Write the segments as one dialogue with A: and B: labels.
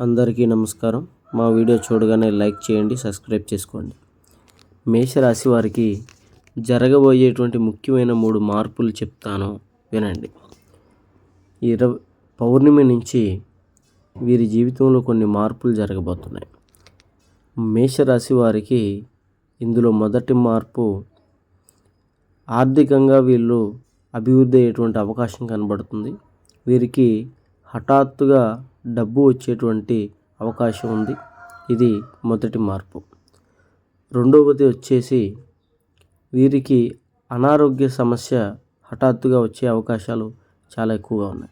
A: అందరికీ నమస్కారం. మా వీడియో చూడగానే లైక్ చేయండి సబ్స్క్రైబ్ చేసుకోండి. మేషరాశి వారికి జరగబోయేటువంటి ముఖ్యమైన మూడు మార్పులు చెప్తాను వినండి. ఇరవై పౌర్ణమి నుంచి వీరి జీవితంలో కొన్ని మార్పులు జరగబోతున్నాయి. మేషరాశి వారికి ఇందులో మొదటి మార్పు ఆర్థికంగా వీళ్ళు అభివృద్ధి అయ్యేటువంటి అవకాశం కనబడుతుంది. వీరికి హఠాత్తుగా డబ్బు వచ్చేటువంటి అవకాశం ఉంది. ఇది మొదటి మార్పు. రెండవది వచ్చేసి వీరికి అనారోగ్య సమస్య హఠాత్తుగా వచ్చే అవకాశాలు చాలా ఎక్కువగా ఉన్నాయి.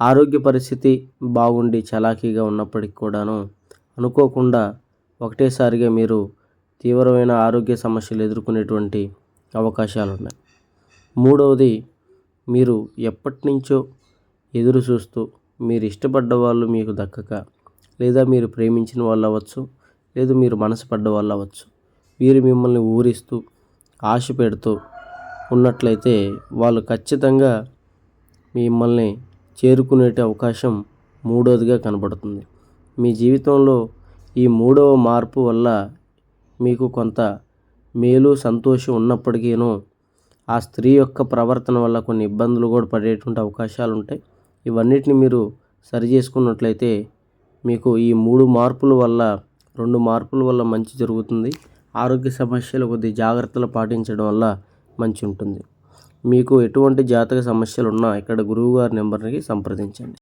A: ఆరోగ్య పరిస్థితి బాగుండి చలాకీగా ఉన్నప్పటికి కూడాను అనుకోకుండా ఒకటేసారిగా మీరు తీవ్రమైన ఆరోగ్య సమస్యలు ఎదుర్కొనేటువంటి అవకాశాలు ఉన్నాయి. మూడవది మీరు ఎప్పటి నుంచో ఎదురు చూస్తూ మీరు ఇష్టపడ్డ వాళ్ళు మీకు దక్కక లేదా మీరు ప్రేమించిన వాళ్ళు అవ్వచ్చు లేదు మీరు మనసు పడ్డ వాళ్ళు అవ్వచ్చు. వీరు మిమ్మల్ని ఊరిస్తూ ఆశ పెడుతూ ఉన్నట్లయితే వాళ్ళు ఖచ్చితంగా మిమ్మల్ని చేరుకునే అవకాశం మూడవదిగా కనబడుతుంది. మీ జీవితంలో ఈ మూడవ మార్పు వల్ల మీకు కొంత మేలు సంతోషం ఉన్నప్పటికీను ఆ స్త్రీ యొక్క ప్రవర్తన వల్ల కొన్ని ఇబ్బందులు కూడా పడేటువంటి అవకాశాలు ఉంటాయి ఇవన్నిటిని మీరు సరి చేసుకున్నట్లయితే మీకు ఈ మూడు మార్పుల వల్ల రెండు మార్పుల వల్ల మంచి జరుగుతుంది. ఆరోగ్య సమస్యలు కొద్ది జాగ్రత్తలు పాటించడం వల్ల మంచి ఉంటుంది. మీకు ఎటువంటి జాతక సమస్యలు ఉన్నా ఇక్కడ గురువుగారి నెంబర్కి సంప్రదించండి.